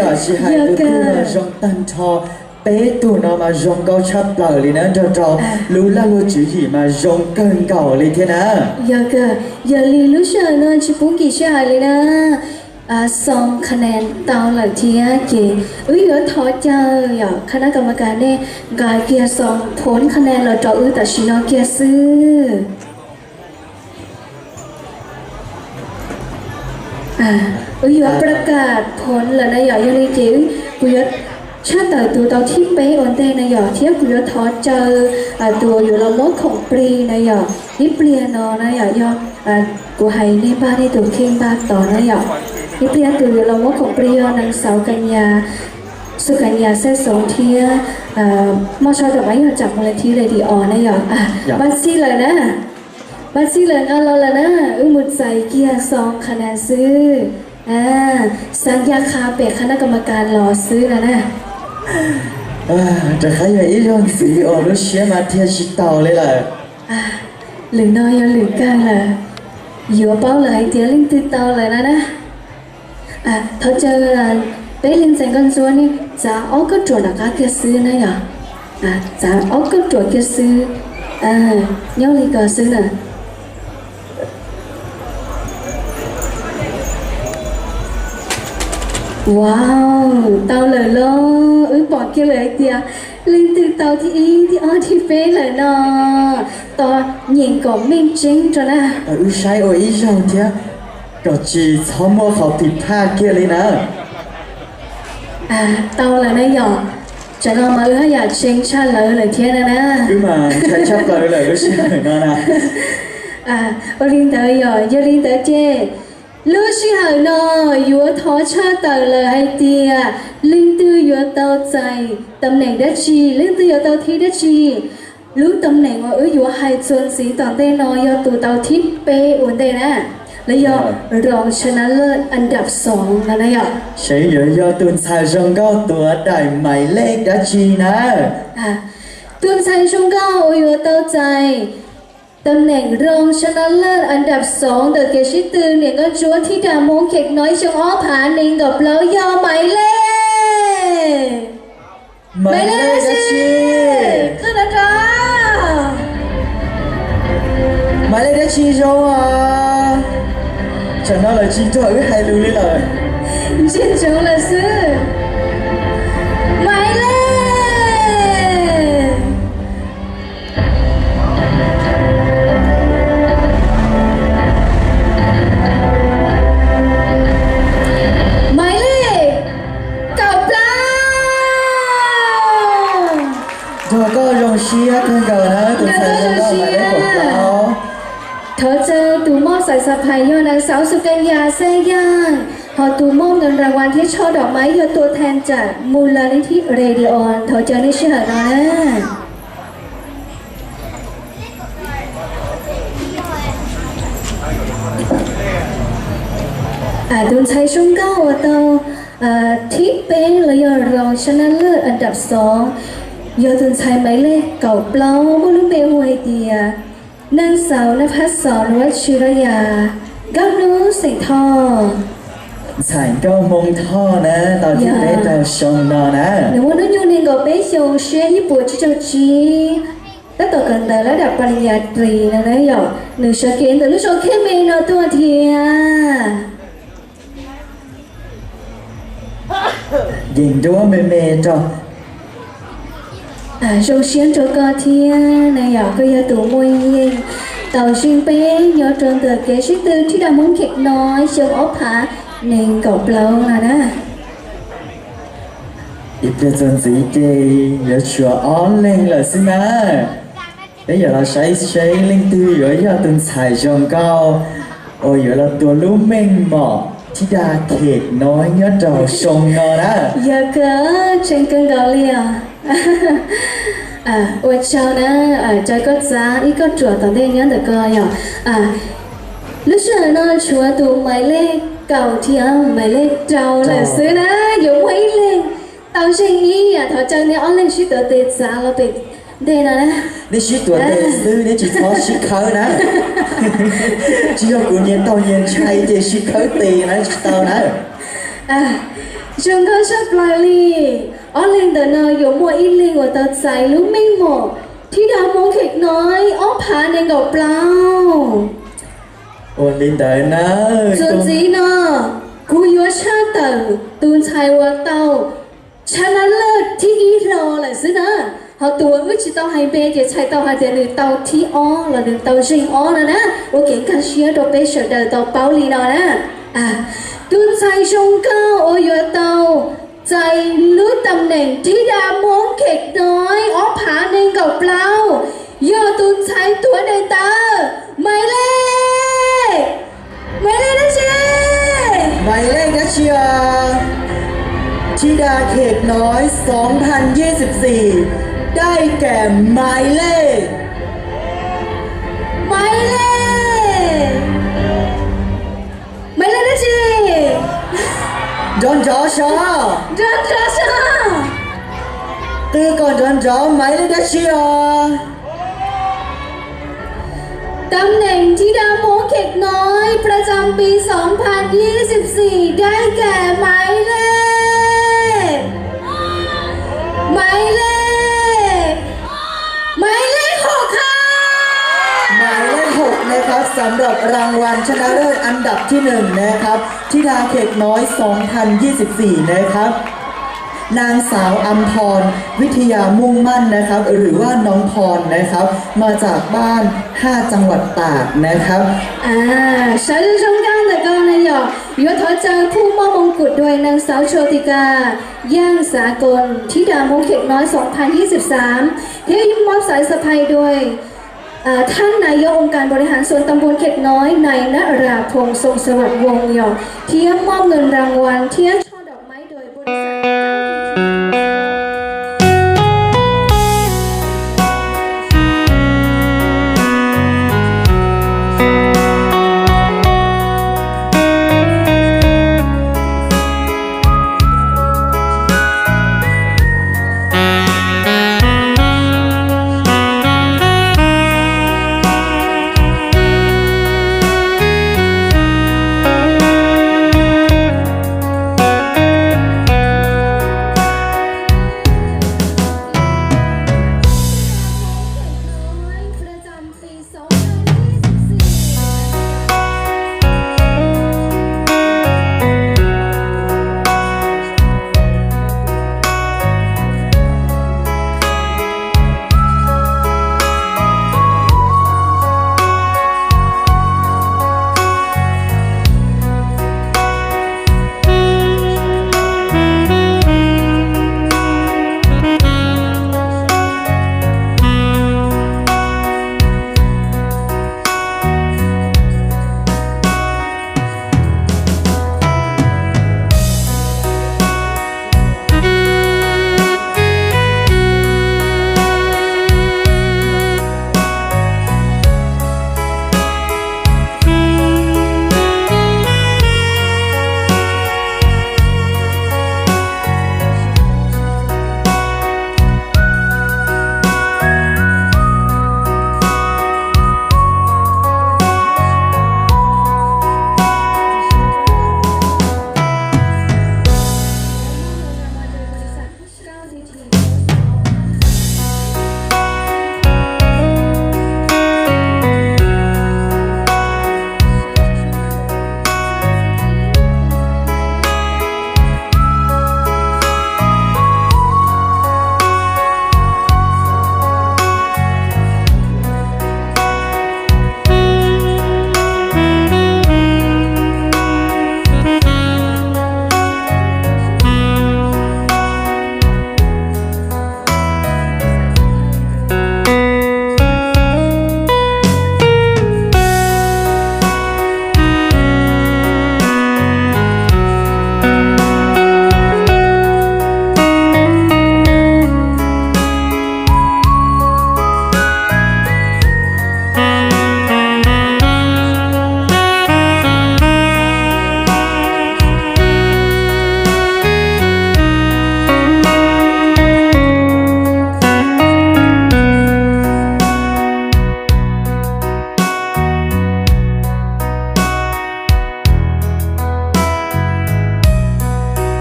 rong tu kia ya si hai tu tu mà rong tan thò bé tu nó mà rong cao chắp lở li nè cho cho lú la lú chữ gì mà rong cơn cầu li thế nè อยากะอย่าลีรู้เชื่อเนอะชิปุกี่เชื่อเลยนะอ่าสองคะแนนตาวหลังเทียเกอุ้ยเดี๋ยวทอเจออย่าคณะกรรมการเนี่ยกายเกียร์สองผลคะแนนเราจะอื้อแต่ชิโนเกียร์ซื้อ อ่าอุ้ยเดี๋ยวประกาศผลแล้วนะอย่าอย่าลีเกอุ้ยกูยชาติตัวตัวที่เป๊ะวันเต้นะอย่าเทียบกูยทอเจออ่าตัวอยู่ละมดของปรีนะอย่านี่เปลี่ยนเนาะนะอย่าย่ออ่ากูให้ในบ้านในตัวเข่งบ้านต่อนะอย่านี่เปลี่ยนตัวอยู่ละมดของปรีนางสาวกัญญาสุกัญญาเส้นสองเทียเอ่อมอชอดอกไม้หยดจากมูลนิธิเรดีออนนะหยออะอยากบัตซี่เลยนะ บัตซี่เลยงานเราแล้วนะอุ้มมุดใส่เกียร์ซองคะแนนซื้ออ่าสัญญาคาเป็ดคณะกรรมการรอซื้อนะนะ à จะใครอย่าอีรองสีอ๋อรู้เชื่อมาเทียชิตาวเลยล่ะอะหรือน้อยหรือกลางล่ะอยู่เป้าเลยเดี๋ยวลิงติดเตาเลยนะนะอะเขาเจอเป้ลิงแสงกันชวนนี่จะเอาก็ตรวจนะคะเกียร์ซื้อนะหยออะจะเอาก็ตรวจเกียร์ซื้ออ่าย่อลีก็ซื้อน่ะ Wow, tao lời lo, ứ bỏ kia lời tìa Linh từ tao thì ý thì ó thì phê lời nó Tao nhìn có mình chính cho nè อะอุ้ยใช่โอ้ยอีรองเทียก็จีเขามัวเขาผิดพลาดเกี้ยเลยนะ À, tao là nó nhỏ Chẳng có mà ứ dạ chính cha lời lời thiên nè nè คือมาใช้ชับเลยเลยรู้เชื่อเนาะนะ À, ô linh tớ nhỏ, yo linh tớ chê Lưu sĩ hở nó, yúa thó cha tờ lời hay tìa Linh tư yúa tao chạy Tầm nền đất chi, linh tư yúa tao thi đất chi Lúc tầm nền ngồi ứ yúa hai chuân sĩ toàn tên nó Yo tù tao thiết bê uốn tên nè Lấy yo rong chana lơ anh đập sóng là này yo ใช้เยอะยอตุนชายรองก็ตัวได้หมายเลขดัชชีนะ À, tuần sai trung cao ôi ủa tao chạy Tầm nền rong cho nó lên anh đập sống từ kia sĩ tư nền có chúa thi đà muốn kiệt nói trong ốp hạ nền gặp lâu do mày lên หมายเลขดัชชี Cứ đã ra หมายเลขดัชชีโจอะฉันน่าเลยจีตัวไม่ให้รู้เลยเลย Xin chú là sư Mày สะพายยอดนางสาวสุกัญญาเซย่างพอตูมอบเงินรางวัลที่ช่อดอกไม้ยอตัวแทนจากมูลนิธิเรดิออนเธอเจอนี่เชื่อนะอาดุนชัยชุ่มเก้าอัตโตอ่าทิปเป็นเลยอรองชนะเลิศอันดับสองยอดุนชัยหมายเลขเก่าเปล่าบุรุษเบหวยเดีย นางสาวนภัสสรวัชิรยาก้าวนู้สิงห์ทองสายก็มงท่อนะตอนที่เล่นเราชงนอนนะหนูว่านุ่นยูนินกับเป้ชงเชียญี่ปุ่นชิโจจีตั้งแต่กันแต่ระดับปริญญาตรีนะนะหยอหนูชอบกินแต่ลูกชอบแค่เมนูตัวเทียยิงด้วยเมเมจ้ะ อ่าชงเชียนโจกอเทียนะหยอก็ยาตัวมวยยิงเต่าชิงเป้ยอตรงเตอเกชิตือที่ดามุ้งเข็กน้อยเชิงอ๊ ธิดาเขตน้อยยอดดอกชงนอนะอย่าเกิดฉันกันดาเลียอ่าวันเช้านะอ่าจก็จ้าอีกก็จวดตอนได้ยังแต่ก็อย่างอ่าลูกชายน้อยชัวตัวหมายเลขเก่าเทียมหมายเลขเจ้าแหละซื้อนะอย่าไว้เลยตอนเช่นนี้อะถ้าเจะเนี่ยอ้อนเล่นชิดเตอร์เตจ้าเราเป็ tê giá là bị Đây nè นี่ชื่อตัวเตซื้อนี่จีทอชิเขานะจีเอากูเย็นเตาเย็นชัยเจชิเขาตีนะจีเตานะ À, chúng con sắp lại li Ở lên tờ nơi dụ mua ít linh của tờ giải lúc minh một Thì đã muốn khịch nói Ó phá nên gặp lao โอนลินเตอร์นะ Xuân dĩ nọ Cú yếu cha tờ Tùn chai wa tàu Cha nó lợt thì ý rò là xứ nà เาตัวมือจิตเอาให้เบจะใช้เตาหาเจนึงเตาที่อ้อละหนึ่งเตาจริงอ้好多我知道海边的菜刀还在那刀剃哦，了那刀剪哦了呢，我给看ด到被า到到包里了呢啊，น菜胸高我有刀。ใจรู้ตำแหน่งที่ดามงเขกน้อยอ๋อผาในกับเปล่ายตุนใช้ตัวในตาไม่เล่ไม่เล่นะเชียร์ไม่เล่นะเชียร์ธิดาเขกน้อย 2024 ได้แก่หมายเลขหมายเลขหมายเลขนะเชดอนจอชอเดินกระชาตีก่อนดอนจอหมายเลขนะเชียร์ตำแหน่งที่ดามองเข็กน้อย ประจำปี 2024 ได้แก่หมายเลข สำหรับรางวัลชนะเลิศอันดับที่1นะครับธิดาเขตน้อย 2024 นะครับ นางสาวอัมพร วิทยามุ่งมั่นนะครับ หรือว่าน้องพรนะครับ มาจากบ้าน 5 จังหวัดตากนะครับ อ่าชาลิชงก้างแต่ก็นายหยอกยศทอเจอผู้มอบมงกุฎโดยนางสาวโชติกา ย่างสากลทิดามงเขกน้อย 2023ที่ยิ้มมอบสายสะพายโดย ท่านนายกองค์การบริหารส่วนตำบลเขตน้อยในนราพงศ์ทรงสวัสดิ์วงศ์หยองเที่ยมมอบเงินรางวัลเที่ย